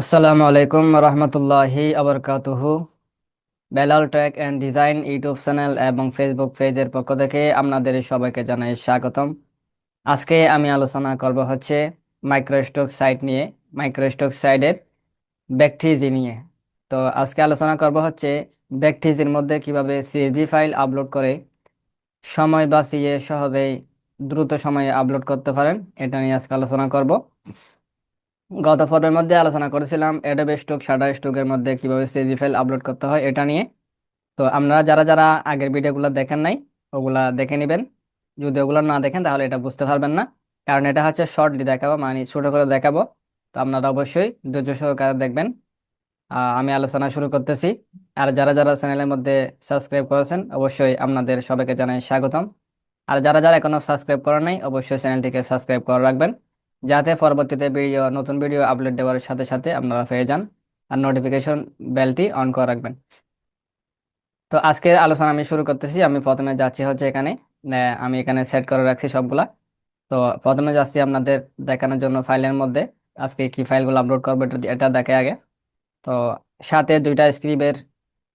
আসসালামু আলাইকুম রহমতুল্লাহি আবরকাতুহু Belal track and design YouTube channel এবং ফেসবুক পেজের পক্ষ থেকে আপনাদের সবাইকে জানাই স্বাগতম। আজকে আমি আলোচনা করব হচ্ছে মাইক্রোস্টক সাইট নিয়ে মাইক্রোস্টক সাইডের ব্যাকটিজি নিয়ে। তো আজকে আলোচনা করব হচ্ছে ব্যাকটিজির মধ্যে কীভাবে সিএসভি ফাইল আপলোড করে, সময় বাঁচিয়ে সহজেই দ্রুত সময়ে আপলোড করতে পারেন, এটা নিয়ে আজকে আলোচনা করব। গত পর্বের মধ্যে আলোচনা করেছিলাম অ্যাডোবে স্টক শাটার স্টকের মধ্যে কীভাবে সিভি ফাইল আপলোড করতে হয় এটা নিয়ে। তো আপনারা যারা যারা আগের ভিডিওগুলো দেখেন নাই, ওগুলা দেখে নেবেন। যদি ওগুলো না দেখেন, তাহলে এটা বুঝতে পারবেন না। কারণ এটা হচ্ছে শর্টলি দেখাবো মানে ছোট করে দেখাবো। তো আপনারা অবশ্যই ধৈর্য সহকারে দেখবেন। আমি আলোচনা শুরু করতেছি। আর যারা যারা চ্যানেলের মধ্যে সাবস্ক্রাইব করেছেন, অবশ্যই আপনাদের সবাইকে জানাই স্বাগতম। আর যারা যারা এখনও সাবস্ক্রাইব করেন নাই, অবশ্যই চ্যানেলটিকে সাবস্ক্রাইব করে রাখবেন। যাতে পরবর্তীতে ভিডিও নতুন ভিডিও আপলোড দেওয়ার সাথে সাথে আপনারা পেয়ে যান আর নোটিফিকেশন বেলটি অন করে রাখবেন। তো আজকের আলোচনা আমি শুরু করতেছি। আমি প্রথমে যাচ্ছি হচ্ছে এখানে। আমি এখানে সেট করে রাখছি সবগুলা। তো প্রথমে যাচ্ছি আপনাদের দেখানোর জন্য ফাইলের মধ্যে। আজকে কি ফাইলগুলো আপলোড করব এটা এটা দেখে আগে। তো সাথে দুইটা স্ক্রিপ্টের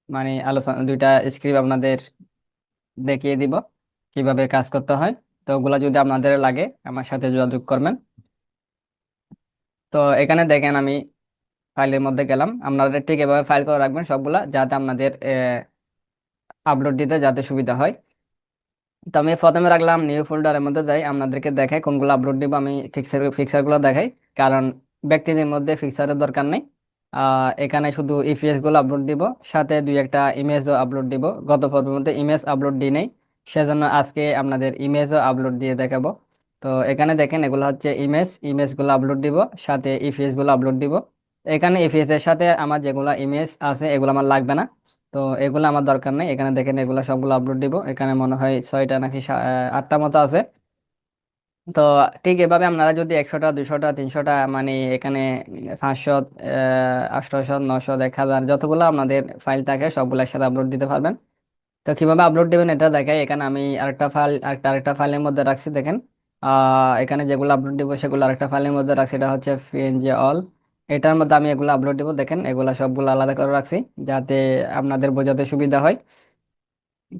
মানে আলোচনা, দুইটা স্ক্রিপ্ট আপনাদের দেখিয়ে দিব কীভাবে কাজ করতে হয়। তো ওগুলা যদি আপনাদের লাগে, আমার সাথে যোগাযোগ করবেন। তো এখানে দেখেন আমি ফাইলের মধ্যে গেলাম। আপনারা ঠিক এভাবে ফাইল করে রাখবেন সবগুলা, যাতে আপনাদের আপলোড দিতে যাতে সুবিধা হয়। তো আমি প্রথমে রাখলাম নিউ ফোল্ডারের মধ্যে যাই, আপনাদেরকে দেখাই কোনগুলো আপলোড দিব, আমি ফিক্সার, ফিক্সারগুলো দেখাই। কারণ ব্যক্তিদের মধ্যে ফিক্সারের দরকার নেই। এখানে শুধু ইপিএসগুলো আপলোড দিব, সাথে দুই একটা ইমেজও আপলোড দিব। গত পর্বের মধ্যে ইমেজ আপলোড দিই নেই, সেজন্য আজকে আপনাদের ইমেজও আপলোড দিয়ে দেখাবো। তো এখানে দেখেন এগুলো হচ্ছে ইমেজ ইমেজগুলো আপলোড দিব, সাথে ইপিএসগুলো আপলোড দিব। এখানে ইপিএস এর সাথে আমার যেগুলো ইমেজ আছে, এগুলো আমার লাগবে না। তো এগুলো আমার দরকার নেই। এখানে দেখেন এগুলো সবগুলো আপলোড দিব। এখানে মনে হয় ছয়টা নাকি আটটা মতো আছে। তো ঠিক এভাবে আপনারা যদি একশোটা, দুশোটা, তিনশোটা মানে এখানে পাঁচশো আটশোশো, নশো, এক হাজার যতগুলো আপনাদের ফাইল থাকে, সবগুলো একসাথে আপলোড দিতে পারবেন। তো কীভাবে আপলোড দিবেন এটা দেখাই। এখানে আমি আরেকটা ফাইল আরেকটা আরেকটা ফাইলের মধ্যে রাখছি, দেখেন। এখানে যেগুলো আপলোড দিব সেগুলো আরেকটা ফাইলের মধ্যে রাখছি, এটা হচ্ছে পিএনজি অল এটার মধ্যে আমি এগুলো আপলোড দিব, দেখেন এগুলো সবগুলো আলাদা করে রাখছি, যাতে আপনাদের বোঝাতে সুবিধা হয়।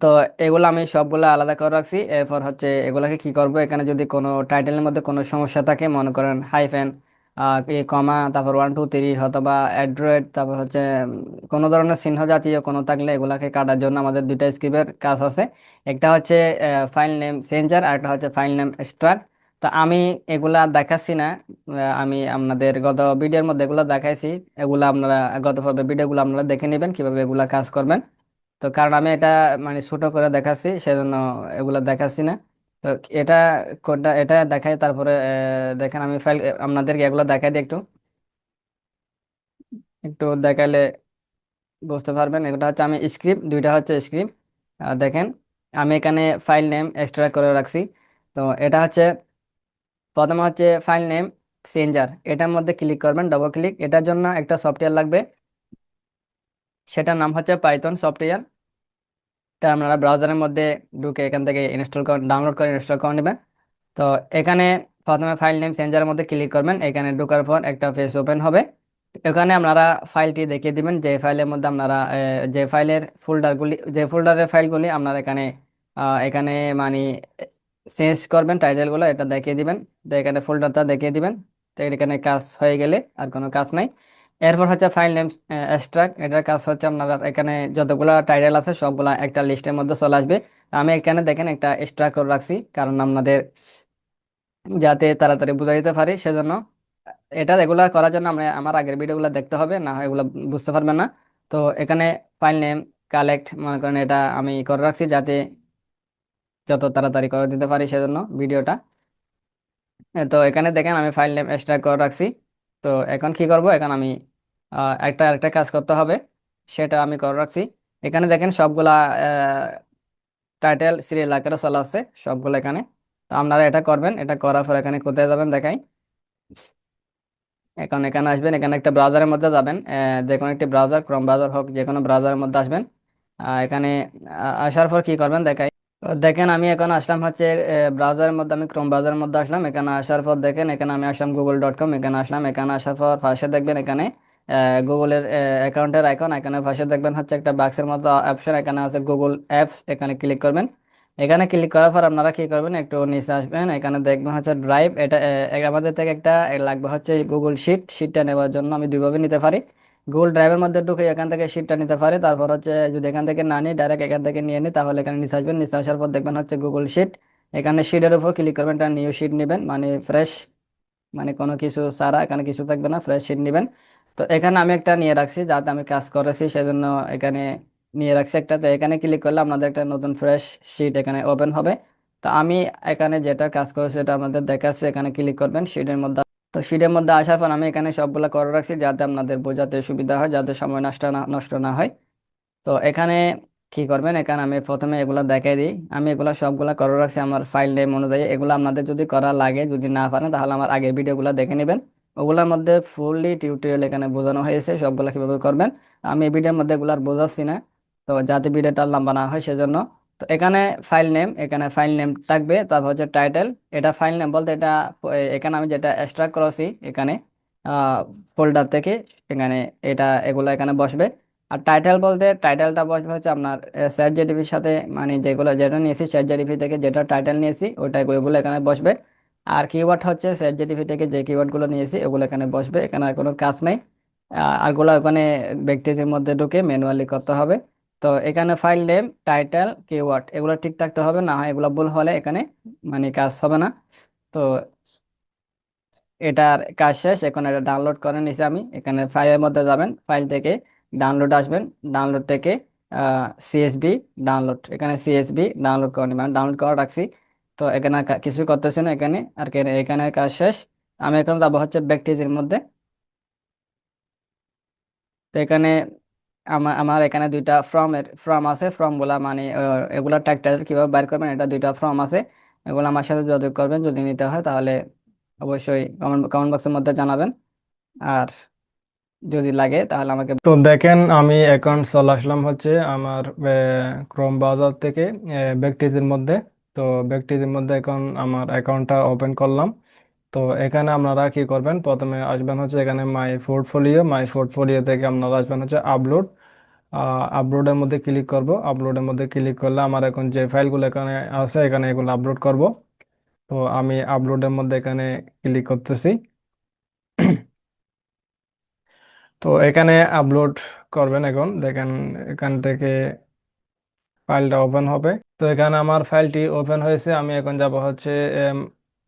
তো এগুলো আমি সবগুলো আলাদা করে রাখছি, এরপর হচ্ছে এগুলাকে কি করব? এখানে যদি কোনো টাইটেলের মধ্যে কোনো সমস্যা থাকে, মনে করেন হাইফেন কমা, তারপর ওয়ান টু থ্রি অথবা অ্যাড্রয়েড তারপর হচ্ছে কোনো ধরনের চিহ্ন জাতীয় কোনো থাকলে এগুলাকে কাটার জন্য আমাদের দুইটা স্ক্রিপ্টের কাজ আছে। একটা হচ্ছে ফাইল নেম চেঞ্জার আর একটা হচ্ছে ফাইল নেম এক্সট্রাক্ট তো আমি এগুলা দেখাচ্ছি না আমি আপনাদের গত ভিডিওর মধ্যে এগুলো দেখাইছি। এগুলো আপনারা গত পর্বে ভিডিওগুলো আপনারা দেখে নেবেন, কীভাবে এগুলা কাজ করবেন। তো কারণ আমি এটা মানে ছোট করে দেখাচ্ছি, সেজন্য এগুলো দেখাচ্ছি না। তো এটা কোডটা, এটা দেখাই, তারপরে দেখেন আমি ফাইল আপনাদেরকে এগুলো দেখাই দিই একটু। একটু দেখাইলে বুঝতে পারবেন এটা হচ্ছে আমি স্ক্রিপ্ট দুইটা হচ্ছে স্ক্রিপ্ট দেখেন, আমি এখানে ফাইল নেম এক্সট্রা করে রাখছি। তো এটা হচ্ছে, প্রথমে হচ্ছে ফাইল নেম চেঞ্জার এটার মধ্যে ক্লিক করবেন ডবল ক্লিক এটার জন্য একটা সফটওয়্যার লাগবে। সেটার নাম হচ্ছে পাইথন সফটওয়্যার এটা আপনারা ব্রাউজারের মধ্যে ঢুকে এখান থেকে ইনস্টল ডাউনলোড করে ইনস্টল করে নেবেন। তো এখানে প্রথমে ফাইল নেম চেঞ্জারের মধ্যে ক্লিক করবেন। এখানে ঢোকার পর একটা পেজ ওপেন হবে। এখানে আপনারা ফাইলটি দেখিয়ে দিবেন। যে ফাইলের মধ্যে আপনারা যে ফাইলের ফোল্ডারগুলি যে ফোল্ডারের ফাইলগুলি আপনারা এখানে এখানে মানে চেঞ্জ করবেন টাইটেলগুলো এটা দেখিয়ে দিবেন। তো এখানে ফোল্ডারটা দেখিয়ে দিবেন। তো এখানে কাজ হয়ে গেলে আর কোনো কাজ নাই। এরপর হচ্ছে ফাইল নেম এক্সট্রাক্ট এটার কাজ হচ্ছে আপনারা এখানে যতগুলো টাইটেল আছে সবগুলা একটা লিস্টের মধ্যে চলে আসবে। আমি এখানে দেখেন একটা এক্সট্রা করে রাখছি, কারণ আপনাদের যাতে তাড়াতাড়ি বুঝাই দিতে পারি, সেজন্য এটা এগুলা করার জন্য আমরা আমার আগের ভিডিওগুলো দেখতে হবে, না হয় এগুলো বুঝতে পারবেন না। তো এখানে ফাইল নেম কালেক্ট মনে করেন এটা আমি করে রাখছি, যাতে যত তাড়াতাড়ি করে দিতে পারি, সেজন্য ভিডিওটা তো এখানে দেখেন আমি ফাইল নেম এক্সট্রা করে রাখছি। তো এখন কি করব? এখন আমি একটা একটা কাজ করতে হবে। সেটা আমি করে রাখছি। এখানে দেখেন সবগুলা টাইটেল সিরিয়াল আকারে চলে আসছে, সবগুলো এখানে। তো আপনারা এটা করবেন। এটা করার পর এখানে কোথায় যাবেন দেখাই। এখন এখানে আসবেন, এখানে একটা ব্রাউজারের মধ্যে যাবেন। যে কোনো একটি ব্রাউজার, ক্রোম ব্রাউজার হোক যে কোনো ব্রাউজারের মধ্যে আসবেন। এখানে আসার পর কি করবেন দেখাই। দেখেন, আমি এখন আসলাম হচ্ছে ব্রাউজারের মধ্যে, আমি ক্রোম ব্রাউজারের মধ্যে আসলাম। এখানে আসার পর দেখেন, এখানে আমি আসলাম গুগল ডট কম এখানে আসলাম। এখানে আসার পর ফার্স্টে দেখবেন এখানে গুগলের অ্যাকাউন্টের আইকন এখানে পাশে দেখবেন হচ্ছে একটা বাক্সের মতো অপশন এখানে আছে গুগল অ্যাপস এখানে ক্লিক করবেন। এখানে ক্লিক করার পর আপনারা কী করবেন, একটু নিচে আসবেন, এখানে দেখবেন হচ্ছে ড্রাইভ এটা আমাদের থেকে একটা লাগবে হচ্ছে গুগল শিট শিটটা নেওয়ার জন্য আমি দুইভাবে নিতে পারি। গুগল ড্রাইভের মধ্যে ঢুকে এখান থেকে শিটটা নিতে পারি। তারপর হচ্ছে যদি এখান থেকে না নিই ডাইরেক্ট এখান থেকে নিয়ে নিই তাহলে এখানে নিচে আসবেন। নিচে আসার পর দেখবেন হচ্ছে গুগল শিট এখানে শিটের উপর ক্লিক করবেন, একটা নিউ শিট নেবেন। মানে ফ্রেশ মানে কোনো কিছু ছাড়া, এখানে কিছু থাকবে না ফ্রেশ শিট নেবেন। তো এখানে আমি একটা নিয়ে রাখছি, যাতে আমি কাজ করেছি, সেজন্য এখানে নিয়ে রাখছি একটা। তো এখানে ক্লিক করলে আপনাদের একটা নতুন ফ্রেশ শিট এখানে ওপেন হবে। তো আমি এখানে যেটা কাজ করেছি, সেটা আপনাদের দেখাচ্ছি। এখানে ক্লিক করবেন শিটের মধ্যে তো শিটের মধ্যে আসার পর আমি এখানে সবগুলো করে রাখছি যাতে আপনাদের বোঝাতে সুবিধা হয়, যাতে সময় নষ্ট না নষ্ট না হয়। তো এখানে কি করবেন? এখানে আমি প্রথমে এগুলো দেখাই দিই। আমি এগুলো সবগুলো করে রাখছি আমার ফাইল নেম অনুযায়ী। এগুলো আপনাদের যদি করা লাগে, যদি না পারেন, তাহলে আমার আগের ভিডিওগুলো দেখে নেবেন। ওগুলোর মধ্যে ফুললি টিউটোরিয়াল এখানে বোঝানো হয়েছে, সবগুলো কীভাবে করবেন। আমি এই ভিডিওর মধ্যে এগুলো আর বোঝাচ্ছি না। তো যাতে ভিডিওটা লম্বা না হয়, সেজন্য তো এখানে ফাইল নেম এখানে ফাইল নেম থাকবে, তারপর হচ্ছে টাইটেল এটা ফাইল নেম বলতে এটা, এখানে আমি যেটা এক্সট্রাক্ট করেছি এখানে ফোল্ডার থেকে, এখানে এটা, এগুলো এখানে বসবে। আর টাইটেল বলতে টাইটেলটা বসবে হচ্ছে আপনার স্যার জিটিপির সাথে মানে যেগুলো যেটা নিয়েছি চ্যাট জিটিপি থেকে যেটা টাইটেল নিয়েছি, ওইটা ওইগুলো এখানে বসবে। আর কিওয়ার্ড হচ্ছে স্যার জিটিপি থেকে যে কিওয়ার্ডগুলো নিয়েছি ওগুলো এখানে বসবে, এখানে আর কোনো কাজ নেই। আরগুলো ওখানে ব্যক্তিদের মধ্যে ঢুকে ম্যানুয়ালি করতে হবে। তো এখানে ফাইল নেম টাইটেল কিওয়ার্ড এগুলো ঠিক থাকতে হবে, না হয় এগুলো ভুল হলে এখানে মানে কাজ হবে না। তো এটার কাজ শেষ, এখন এটা ডাউনলোড করে নিছি আমি। এখানে ফাইলের মধ্যে যাবেন ফাইল থেকে ডাউনলোড আসবেন ডাউনলোড থেকে সিএসবি ডাউনলোড এখানে সিএসবি ডাউনলোড করে নেবেন। ডাউনলোড করে রাখছি, তো এখানে কিছু করতেছি না এখানে, আর এখানে কাজ শেষ। আমি এখন যাব হচ্ছে ব্যাকটেজের মধ্যে। তো এখানে আমার আমার এখানে দুইটা ফর্ম ফর্ম আছে ফর্মগুলা মানে এগুলা ট্যাগ টাইটেল কীভাবে বাইর করবেন, এটা দুইটা ফর্ম আছে। এগুলো আমার সাথে যোগাযোগ করবেন, যদি নিতে হয় তাহলে অবশ্যই কমেন্ট কমেন্ট বক্সের মধ্যে জানাবেন। আর যদি লাগে তাহলে আমাকে তো দেখেন, আমি এখন চলে আসলাম হচ্ছে আমার ক্রোম ব্রাউজার থেকে ব্যাকটেজের মধ্যে। তো ব্যাকটেজের মধ্যে এখন আমার অ্যাকাউন্টটা ওপেন করলাম। তো এখানে আপনারা কি করবেন? প্রথমে আসবেন হচ্ছে এখানে মাই পোর্টফোলিও মাই পোর্টফোলিও থেকে আপনারা আসবেন হচ্ছে আপলোড আপলোডের মধ্যে ক্লিক করব। আপলোডের মধ্যে ক্লিক করলে আমার এখন যে ফাইলগুলো এখানে আছে, এখানে এগুলো আপলোড করব। তো আমি আপলোডের মধ্যে এখানে ক্লিক করতেছি। তো এখানে আপলোড করবেন এখন। দেখেন এখান থেকে ফাইলটা ওপেন হবে। তো এখানে আমার ফাইলটি ওপেন হয়েছে। আমি এখন যাব হচ্ছে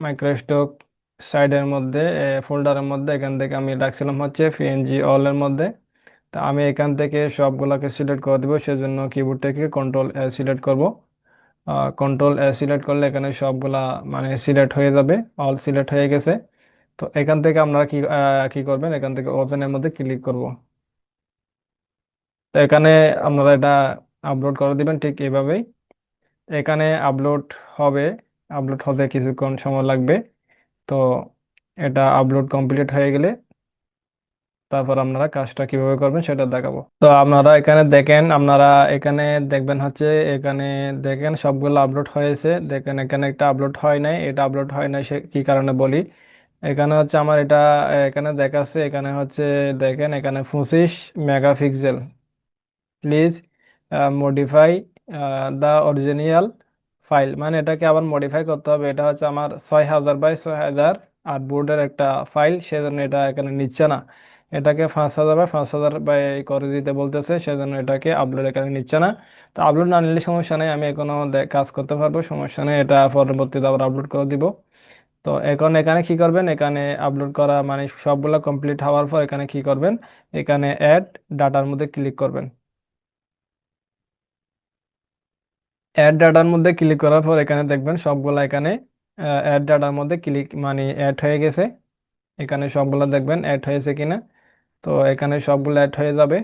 মাইক্রোস্টক সাইডের মধ্যে ফোল্ডারের মধ্যে, এখান থেকে আমি রাখছিলাম হচ্ছে পিএনজি অল এর মধ্যে। তো আমি এখান থেকে সবগুলোকে সিলেক্ট করে দেবো, সেজন্য কিবোর্ড থেকে কন্ট্রোল সিলেক্ট করব। কন্ট্রোল সিলেক্ট করলে এখানে সবগুলা মানে সিলেক্ট হয়ে যাবে অল সিলেক্ট হয়ে গেছে। তো এখান থেকে আপনারা কি কি করবেন? এখান থেকে ওপেনের মধ্যে ক্লিক করব। তো এখানে আপনারা এটা আপলোড করে দিবেন ঠিক এভাবেই। এখানে আপলোড হবে আপলোড হতে কিছুক্ষণ সময় লাগবে। তো এটা আপলোড কমপ্লিট হয়ে গেলে তারপর আপনারা কাজটা কীভাবে করবেন সেটা দেখাবো। তো আপনারা এখানে দেখেন, আপনারা এখানে দেখবেন হচ্ছে, এখানে দেখেন সবগুলো আপলোড হয়েছে। দেখেন এখানে একটা আপলোড হয় নাই, এটা আপলোড হয় নাই সে কি কারণে বলি? এখানে হচ্ছে আমার এটা, এখানে দেখাচ্ছে, এখানে হচ্ছে দেখেন, এখানে পঁচিশ megapixel. Please modify the original file. মানে এটাকে আবার মডিফাই করতে হবে। এটা হচ্ছে আমার ছয় হাজার বাই ছয় হাজার আট বোর্ডের একটা ফাইল। সেজন্য এটা এখানে নিচ্ছে না। এটাকে পাঁচ হাজার বাই পাঁচ হাজার বাই করে দিতে বলতেছে। সেজন্য এটাকে আপলোড এখানে নিচ্ছে না। তো আপলোড না নিলে সমস্যা নেই। আমি এখনও দে- কাজ করতে পারব। সমস্যা নেই। এটা পরবর্তীতে আবার আপলোড করে দিব। তো এখন এখানে কি করবেন? এখানে আপলোড করা মানে সবগুলো কমপ্লিট হওয়ার পর এখানে কি করবেন? এখানে অ্যাড ডাটার মধ্যে ক্লিক করবেন। অ্যাড ডাটার মধ্যে ক্লিক করার পর এখানে দেখবেন সবগুলা এখানে অ্যাড ডাটার মধ্যে ক্লিক মানে অ্যাড হয়ে গেছে। এখানে সবগুলা দেখবেন অ্যাড হয়েছে কিনা। তো এখানে সবগুলো অ্যাড হয়ে যাবে।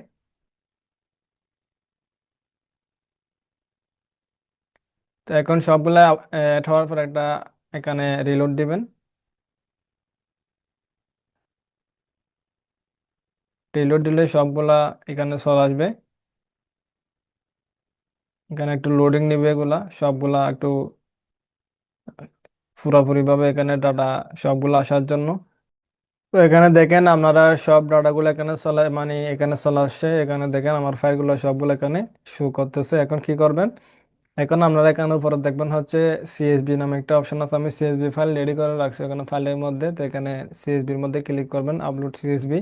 তো এখন সবগুলা অ্যাড হওয়ার পর একটা এখানে রিলোড দিবেন। রিলোড দিলে সবগুলা এখানে চলে আসবে। এখানে একটু লোডিং নিবে এগুলা, সবগুলা একটু পুরোপুরি ভাবে এখানে ডাটা সবগুলো আসার জন্য। তো এখানে দেখেন আপনারা সব ডাটাগুলো এখানে চলে মানে এখানে চলে আসছে। এখানে দেখেন আমার ফাইলগুলো সবগুলো এখানে শো করতেছে। এখন কি করবেন? এখন আপনারা এখানে উপরে দেখবেন হচ্ছে সিএসবি নামে একটা অপশন আছে। আমি সিএসবি ফাইল রেডি করে রাখছি এখানে ফাইলের মধ্যে। তো এখানে সিএসবির মধ্যে ক্লিক করবেন আপলোড সিএসবি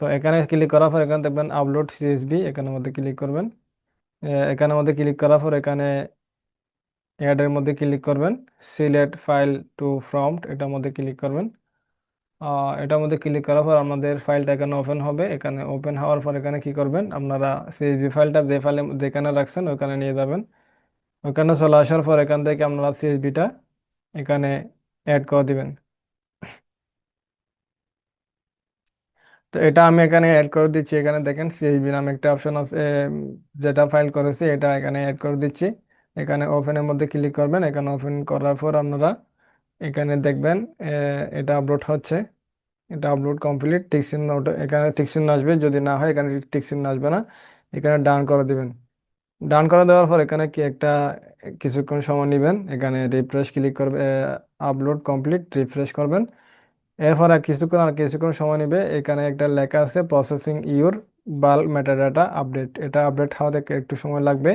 তো এখানে ক্লিক করার পর এখানে দেখবেন আপলোড সিএসবি এখানের মধ্যে ক্লিক করবেন। এ- এখানের মধ্যে ক্লিক করার পর এখানে অ্যাডের মধ্যে ক্লিক করবেন। সিলেক্ট ফাইল টু ফ্রন্ট এটার মধ্যে ক্লিক করবেন। এটার মধ্যে ক্লিক করার পর আমাদের ফাইলটা এখানে ওপেন হবে। এখানে ওপেন হওয়ার পর এখানে কি করবেন? আপনারা সিএসবি ফাইলটা যে ফাইলে যেখানে রাখছেন, ওখানে নিয়ে যাবেন। ওখানে চলে আসার পর এখান থেকে আপনারা সিএসবিটা এখানে অ্যাড করে দিবেন। তো এটা আমি এখানে অ্যাড করে দিচ্ছি। এখানে দেখেন সিএসবি নামে একটা অপশন আছে যেটা ফাইল করেছি, এটা এখানে অ্যাড করে দিচ্ছি। এখানে ওপেনের মধ্যে ক্লিক করবেন। এখানে ওপেন করার পর আপনারা এখানে দেখবেন এটা আপলোড হচ্ছে। এটা আপলোড কমপ্লিট টিক এখানে টিক আসবে। যদি না হয় এখানে টিক আসবে না। এখানে ডান করে দিবেন। ডান করে দেওয়ার পর এখানে কি একটা, কিছুক্ষণ সময় নেবেন। এখানে রিফ্রেশ ক্লিক করবে আপলোড কমপ্লিট রিফ্রেশ করবেন। এরপর আর কিছুক্ষণ আর কিছুক্ষণ সময় নেবে। এখানে একটা লেখা আছে processing your bulk metadata update এটা আপডেট হওয়াতে একটু সময় লাগবে।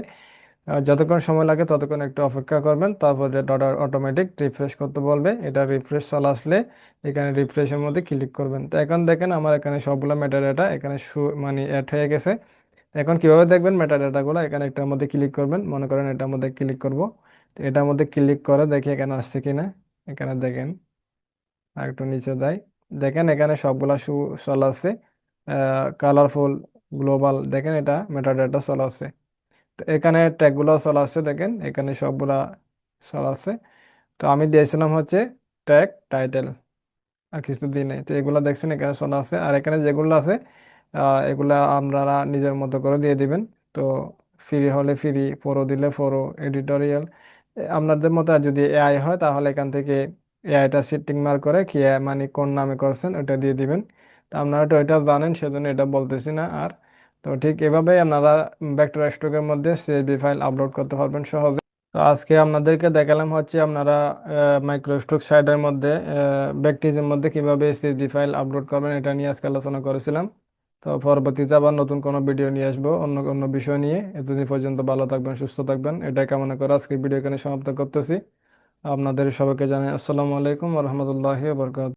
যতক্ষণ সময় লাগে ততক্ষণ একটু অপেক্ষা করবেন, তারপর এটা অটোমেটিক রিফ্রেশ করতে বলবে। এটা রিফ্রেশ চলে আসলে এখানে রিফ্রেশের মধ্যে ক্লিক করবেন। তো এখন দেখেন আমার এখানে সবগুলো মেটাডাটা এখানে শু মানে অ্যাড হয়ে গেছে। এখন কীভাবে দেখবেন মেটাডাটাগুলো এখানে একটার মধ্যে ক্লিক করবেন। মনে করেন এটার মধ্যে ক্লিক করব। তো এটার মধ্যে ক্লিক করে দেখি এখানে আসছে কিনা। এখানে দেখেন। আর একটু নিচে যাই। দেখেন এখানে সবগুলা শু চলে আছে। কালারফুল গ্লোবাল দেখেন এটা মেটাডাটা চলে আছে। তো এখানে ট্যাগগুলো চলে আসছে দেখেন এখানে সবগুলা চলে আছে। তো আমি দিয়েছিলাম হচ্ছে ট্যাগ টাইটেল আর কিছু দিই নাই। তো এগুলো দেখছেন এখানে চলে আছে। আর এখানে যেগুলো আছে এগুলা আপনারা নিজের মতো করে দিয়ে দিবেন। তো ফ্রি হলে ফ্রি ফোরো দিলে ফোরো এডিটোরিয়াল আপনাদের মতো যদি এআই হয় তাহলে এখান থেকে এআইটা সেটিং মার করে কি মানে কোন নামে করছেন ওটা দিয়ে দিবেন। তো আপনারা তো এটা জানেন, সেজন্য এটা বলতেছি না। আর তো ঠিক এভাবেই আপনারা ভেক্টর স্টকের মধ্যে সিএসভি ফাইল আপলোড করতে পারবেন সহজে। তো আজকে আপনাদেরকে দেখালাম হচ্ছে আপনারা মাইক্রোস্টক সাইডের মধ্যে ব্যাকটিজের মধ্যে কীভাবে সিএসভি ফাইল আপলোড করবেন এটা নিয়ে আজকে আলোচনা করেছিলাম। তো পরবর্তীতে আবার নতুন কোনো ভিডিও নিয়ে আসব, অন্য কোনো বিষয় নিয়ে। এতদিন পর্যন্ত ভালো থাকবেন, সুস্থ থাকবেন। এটাই কামনা করে আজকে ভিডিও এখানে সমাপ্ত করতেছি। আপনাদের সবাইকে জানাই আসসালামু আলাইকুম রহমতুল্লাহ বরকাত